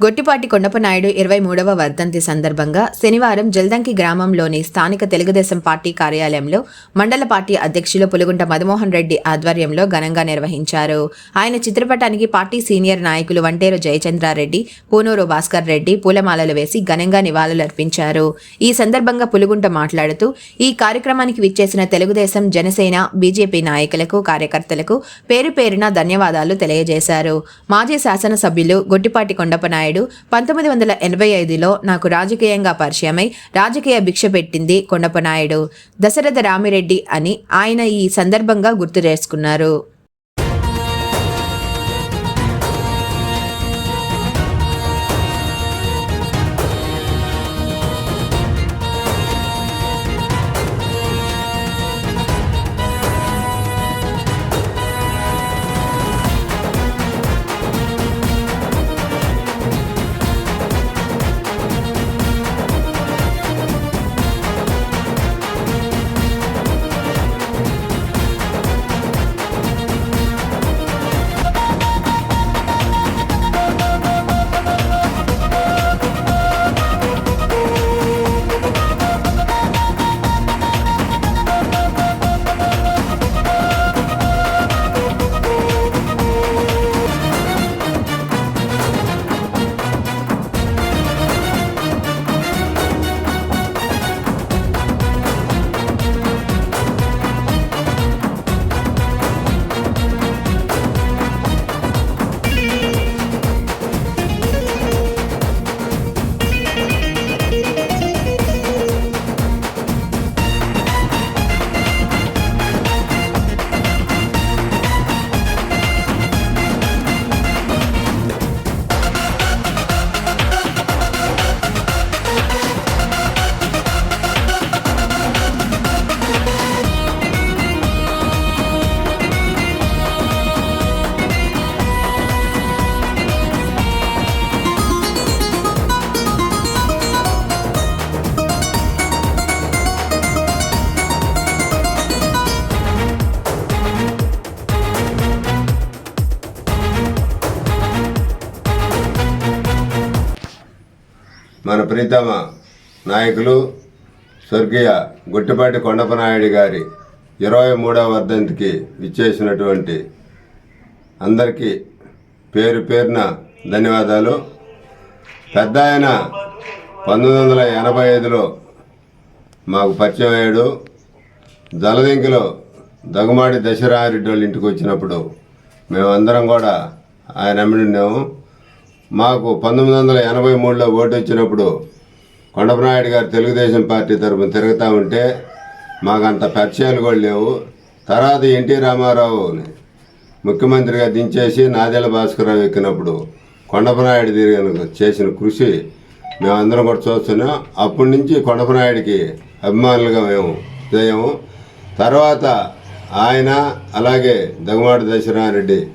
గొట్టిపాటి కొండపనాయుడు ఇరవై మూడవ వర్ధంతి సందర్భంగా శనివారం జల్దంకి గ్రామంలోని స్థానిక తెలుగుదేశం పార్టీ కార్యాలయంలో మండల పార్టీ అధ్యక్షులు పులుగుంట మదమోహన్ రెడ్డి ఆధ్వర్యంలో ఘనంగా నిర్వహించారు. ఆయన చిత్రపటానికి పార్టీ సీనియర్ నాయకులు వంటేరు జయచంద్రారెడ్డి పూనూరు భాస్కర్ రెడ్డి పూలమాలలు వేసి ఘనంగా నివాళులర్పించారు. ఈ సందర్భంగా పులుగుంట మాట్లాడుతూ ఈ కార్యక్రమానికి విచ్చేసిన తెలుగుదేశం జనసేన బీజేపీ నాయకులకు కార్యకర్తలకు పేరు పేరున ధన్యవాదాలు తెలియజేశారు. మాజీ శాసనసభ్యులు గొట్టిపాటి కొండపనాయుడు పంతొమ్మిది వందల ఎనభై ఐదులో నాకు రాజకీయంగా పరిచయమై రాజకీయ భిక్ష పెట్టింది కొండపనాయుడు దశరథ రామిరెడ్డి అని ఆయన ఈ సందర్భంగా గుర్తు చేసుకున్నారు. ప్రీతమ నాయకులు స్వర్గీయ గుట్టిపాటి కొండపనాయుడు గారి ఇరవై మూడవ వర్ధంతికి విచ్చేసినటువంటి అందరికీ పేరు పేరున ధన్యవాదాలు. పెద్ద ఆయన పంతొమ్మిది వందల ఎనభై ఐదులో మాకు పరిచయం అయ్యాడు. జలదింకిలో దగుమాడి దశరారెడ్డి వాళ్ళ ఇంటికి వచ్చినప్పుడు మేమందరం కూడా ఆయన అమ్మిడినాము మాకు పంతొమ్మిది వందల ఎనభై మూడులో ఓటు వచ్చినప్పుడు కొండపనాయుడు గారు తెలుగుదేశం పార్టీ తరఫున తిరుగుతూ ఉంటే మాకు అంత పరిచయాలు కూడా లేవు. తర్వాత ఎన్టీ రామారావుని ముఖ్యమంత్రిగా దించేసి నాదెల భాస్కరరావు ఎక్కినప్పుడు కొండపనాయుడు తిరిగిన చేసిన కృషి మేమందరం కూడా చూస్తున్నాం. అప్పటి నుంచి కొండపనాయుడికి అభిమానులుగా మేము చేయము తర్వాత ఆయన అలాగే దగ్గమాటి దశరారెడ్డి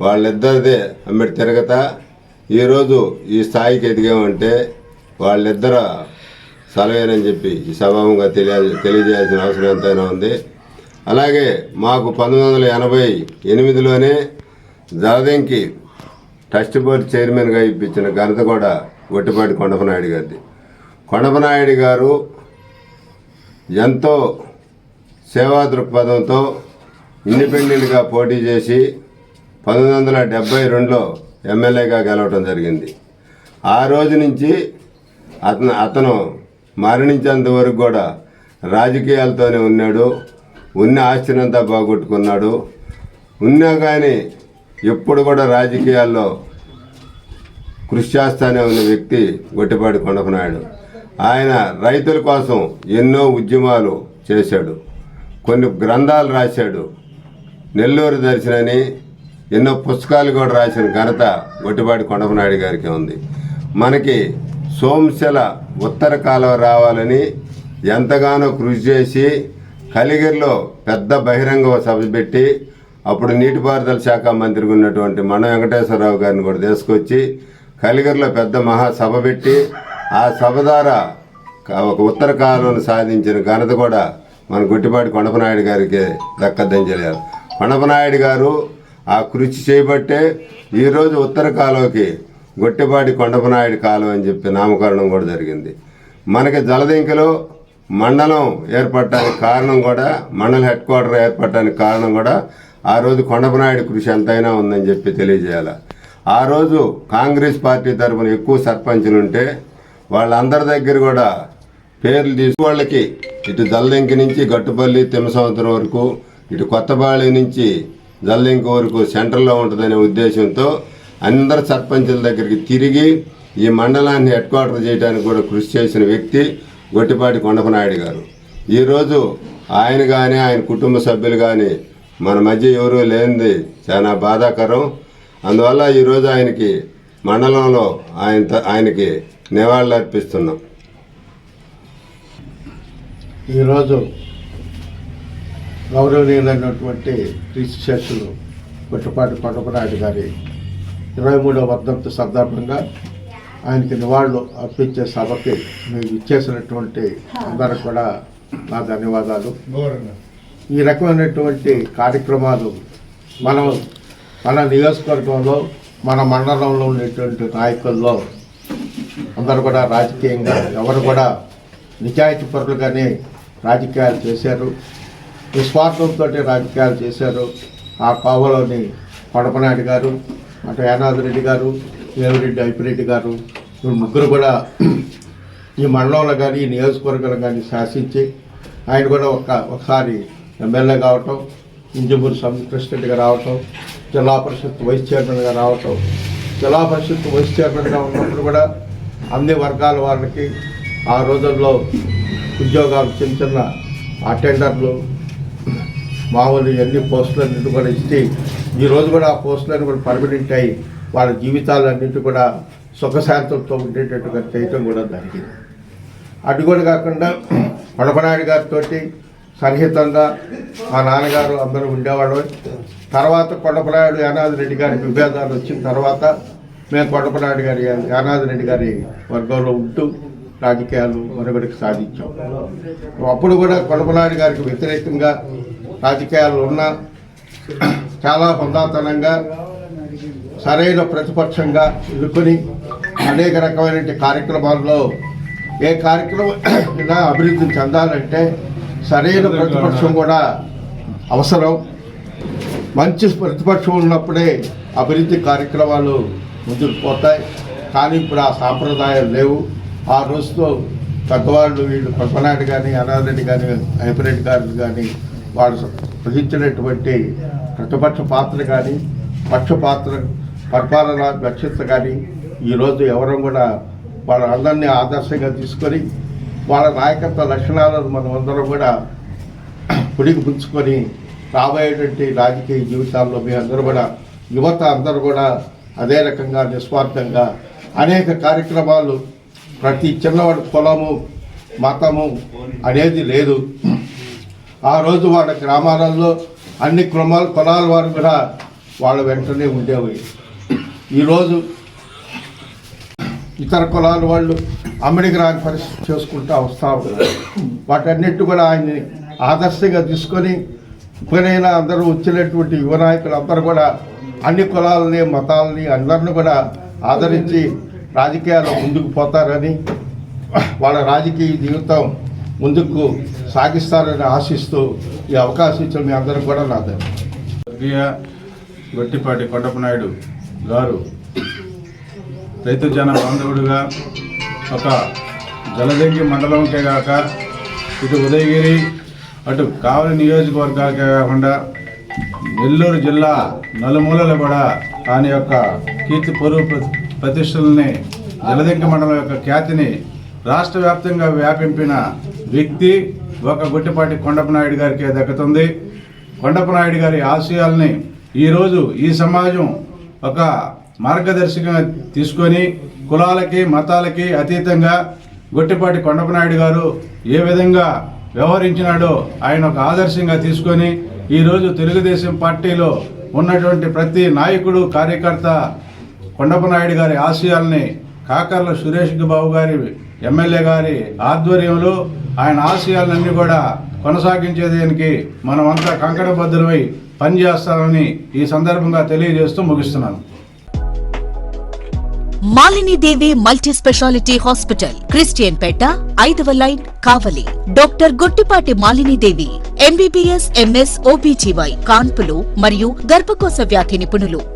వాళ్ళిద్దరిదే అమ్మడి తిరగతా ఈరోజు ఈ స్థాయికి ఎదిగామంటే వాళ్ళిద్దరు సలవేనని చెప్పి ఈ సభాముగా తెలియ తెలియజేయాల్సిన అవసరం ఎంతైనా ఉంది. అలాగే మాకు పంతొమ్మిది వందల ఎనభై ఎనిమిదిలోనే జలదంకి ట్రస్ట్ బోర్డు చైర్మన్గా ఇప్పించిన ఘనత కూడా గొట్టిపాటి కొండపనాయుడు గారిది. కొండపనాయుడు గారు ఎంతో సేవా దృక్పథంతో ఇండిపెండెంట్గా పోటీ చేసి పంతొమ్మిది వందల డెబ్బై రెండులో ఎమ్మెల్యేగా గెలవటం జరిగింది. ఆ రోజు నుంచి అతను అతను మరణించేంత వరకు కూడా రాజకీయాలతోనే ఉన్నాడు. ఉన్న ఆస్తినంతా బాగొట్టుకున్నాడు ఉన్నా కానీ ఎప్పుడు కూడా రాజకీయాల్లో కృషి చేస్తానే ఉన్న వ్యక్తి గొట్టిపాటి కొండపనాయుడు. ఆయన రైతుల కోసం ఎన్నో ఉద్యమాలు చేశాడు. కొన్ని గ్రంథాలు రాశాడు. నెల్లూరు దర్శనని ఎన్నో పుస్తకాలు కూడా రాసిన ఘనత గొట్టిపాటి కొండపనాయుడు గారికి ఉంది. మనకి సోంశల ఉత్తర కాలువ రావాలని ఎంతగానో కృషి చేసి కలిగిరిలో పెద్ద బహిరంగ సభ పెట్టి అప్పుడు నీటిపారుదల శాఖ మంత్రిగా ఉన్నటువంటి మన వెంకటేశ్వరరావు గారిని కూడా తీసుకొచ్చి కలిగిరిలో పెద్ద మహాసభ పెట్టి ఆ సభ ద్వారా ఒక ఉత్తర కాలువను సాధించిన ఘనత కూడా మన గుట్టిపాటి కొండపనాయుడు గారికి దక్కద్దని తెలియాలి కొండపనాయుడు గారు ఆ కృషి చేయబట్టే ఈరోజు ఉత్తర కాలువకి గొట్టిపాటి కొండపనాయుడు కాలువ అని చెప్పి నామకరణం కూడా జరిగింది. మనకి జలదింకలో మండలం ఏర్పడటానికి కారణం కూడా మండల హెడ్ క్వార్టర్ ఏర్పడటానికి కారణం కూడా ఆ రోజు కొండపనాయుడు కృషి ఎంతైనా ఉందని చెప్పి తెలియజేయాలి. ఆ రోజు కాంగ్రెస్ పార్టీ తరఫున ఎక్కువ సర్పంచులు ఉంటే వాళ్ళందరి దగ్గర కూడా పేర్లు తీసు వాళ్ళకి ఇటు జల్లింకి నుంచి గట్టుపల్లి తిమ్మసముద్రం వరకు ఇటు కొత్తబాళి నుంచి జల్లింక వరకు సెంటర్లో ఉంటుందనే ఉద్దేశంతో అందరు సర్పంచుల దగ్గరికి తిరిగి ఈ మండలాన్ని హెడ్ క్వార్టర్ చేయడానికి కూడా కృషి చేసిన వ్యక్తి గొట్టిపాటి కొండపనాయుడు గారు. ఈరోజు ఆయన కానీ ఆయన కుటుంబ సభ్యులు కానీ మన మధ్య ఎవరూ లేనిది చాలా బాధాకరం. అందువల్ల ఈరోజు ఆయనకి మండలంలో ఆయన ఆయనకి నివాళులు అర్పిస్తున్నాం ఈరోజు గౌరవనీయులైనటువంటి శ్రీశేషులు గుట్టపాటి కొండపనాయుడు గారి ఇరవై మూడవ వర్ధంతి సందర్భంగా ఆయనకి నివాళులు అర్పించే సభకి మీరు ఇచ్చేసినటువంటి అందరూ కూడా నా ధన్యవాదాలు. ఈ రకమైనటువంటి కార్యక్రమాలు మనం మన నియోజకవర్గంలో మన మండలంలో ఉండేటువంటి నాయకుల్లో అందరూ కూడా రాజకీయంగా ఎవరు కూడా నిజాయితీ పరులుగానే రాజకీయాలు చేశారు. నిస్వార్థంతో రాజకీయాలు చేశారు. ఆ కోవలోని కొడపనాయుడు గారు అటు యానాథ్ రెడ్డి గారు వేమిరెడ్డి ఐపిరెడ్డి గారు వీళ్ళు ముగ్గురు కూడా ఈ మండలంలో కానీ ఈ నియోజకవర్గంలో కానీ శాసించి ఆయన కూడా ఒక ఒకసారి ఎమ్మెల్యే కావటం ఇంజమూరు సంకృష్ణరెడ్డిగా రావటం జిల్లా పరిషత్ వైస్ చైర్మన్గా రావటం జిల్లా పరిషత్ వైస్ చైర్మన్గా ఉన్నప్పుడు కూడా అన్ని వర్గాల వాళ్ళకి ఆ రోజుల్లో ఉద్యోగాలు చిన్న చిన్న అటెండర్లు మామూలు ఎన్ని పోస్టులన్నింటి కూడా ఇస్తే ఈ రోజు కూడా ఆ పోస్టులన్నీ కూడా పర్మనెంట్ అయ్యి వాళ్ళ జీవితాలన్నింటి కూడా సుఖశాంతంతో ఉండేటట్టుగా చేయటం కూడా జరిగింది అటు కూడా కాకుండా పడపనాయుడు గారితో సన్నిహితంగా మా నాన్నగారు అందరూ ఉండేవాళ్ళు. తర్వాత కొండపనాయుడు యానాది రెడ్డి గారి విభేదాలు వచ్చిన తర్వాత మేము కొండపనాయుడు గారి యానాది రెడ్డి గారి వర్గంలో ఉంటూ రాజకీయాలు మరొకటికి సాధించాం. అప్పుడు కూడా కొండపనాయుడు గారికి వ్యతిరేకంగా రాజకీయాలు ఉన్నా చాలా హుందాతనంగా సరైన ప్రతిపక్షంగా ఎదుర్కొని అనేక రకమైన కార్యక్రమాల్లో ఏ కార్యక్రమం అయినా అభివృద్ధి చెందాలంటే సరైన ప్రతిపక్షం కూడా అవసరం. మంచి ప్రతిపక్షం ఉన్నప్పుడే అభివృద్ధి కార్యక్రమాలు ముందుకు పోతాయి. కానీ ఇప్పుడు ఆ సాంప్రదాయాలు లేవు. ఆ రోజుతో పెద్దవాళ్ళు వీళ్ళు పద్మనాయుడు కానీ అనాథరెడ్డి కానీ హైపరెడ్డి గారు కానీ వారు వహించినటువంటి ప్రతిపక్ష పాత్ర కానీ పక్ష పాత్ర పరిపాలన దక్షత కానీ ఈరోజు ఎవరు కూడా వాళ్ళందరినీ ఆదర్శంగా తీసుకొని వాళ్ళ నాయకత్వ లక్షణాలను మనం అందరం కూడా పుడికి పుంచుకొని రాబోయేటువంటి రాజకీయ జీవితాల్లో మీ అందరూ కూడా యువత అందరూ కూడా అదే రకంగా నిస్వార్థంగా అనేక కార్యక్రమాలు ప్రతి చిన్నవాడి కులము మతము అనేది లేదు. ఆ రోజు వాళ్ళ గ్రామాలలో అన్ని కులమాలు కులాల వారు కూడా వాళ్ళ వెంటనే ఉండేవి. ఈరోజు ఇతర కులాల వాళ్ళు అమ్మడికి రాని పరిస్థితి చేసుకుంటూ వస్తూ ఉన్నారు. వాటన్నిటి కూడా ఆయన్ని ఆదర్శంగా తీసుకొని ఇప్పుడైనా అందరూ వచ్చినటువంటి యువ నాయకులందరూ కూడా అన్ని కులాలని మతాలని అందరిని కూడా ఆదరించి రాజకీయాల్లో ముందుకు పోతారని వాళ్ళ రాజకీయ జీవితం ముందుకు సాగిస్తారని ఆశిస్తూ ఈ అవకాశం ఇచ్చిన మీ అందరికి కూడా నా స్వర్గీయ గొట్టిపాటి కొండపనాయుడు గారు రైతు జన బాంధవుడుగా ఒక జలదంగి మండలంకే కాక ఇటు ఉదయగిరి అటు కావలి నియోజకవర్గాలకే కాకుండా నెల్లూరు జిల్లా నలుమూలలు కూడా ఆయన యొక్క కీర్తి పొరుగు ప్రతిష్టలని జలదంకి మండలం యొక్క ఖ్యాతిని రాష్ట్ర వ్యాప్తంగా వ్యాపింపిన వ్యక్తి ఒక గుట్టిపాటి కొండపనాయుడు గారికే దక్కుతుంది. కొండపనాయుడు గారి ఆశయాల్ని ఈరోజు ఈ సమాజం ఒక మార్గదర్శకంగా తీసుకొని కులాలకి మతాలకి అతీతంగా గొట్టిపాటి కొండపనాయుడు గారు ఏ విధంగా వ్యవహరించినాడో ఆయన ఒక ఆదర్శంగా తీసుకొని ఈరోజు తెలుగుదేశం పార్టీలో ఉన్నటువంటి ప్రతి నాయకుడు కార్యకర్త కొండపనాయుడు గారి ఆశయాల్ని కాకర్ల సురేష్ బాబు గారి ఎమ్మెల్యే గారి ఆధ్వర్యంలో ఆయన ఆశయాలన్నీ కూడా కొనసాగించేదానికి మనమంతా కంకణబద్ధులమై పనిచేస్తామని ఈ సందర్భంగా తెలియజేస్తూ ముగిస్తున్నాను. Malinidevi multi speciality hospital Christian Peta ఐదవ line Kavali. Doctor Gottipati Malinidevi MBBS MS OBGY కాన్పులు మరియు గర్భకోశ వ్యాధి నిపుణులు.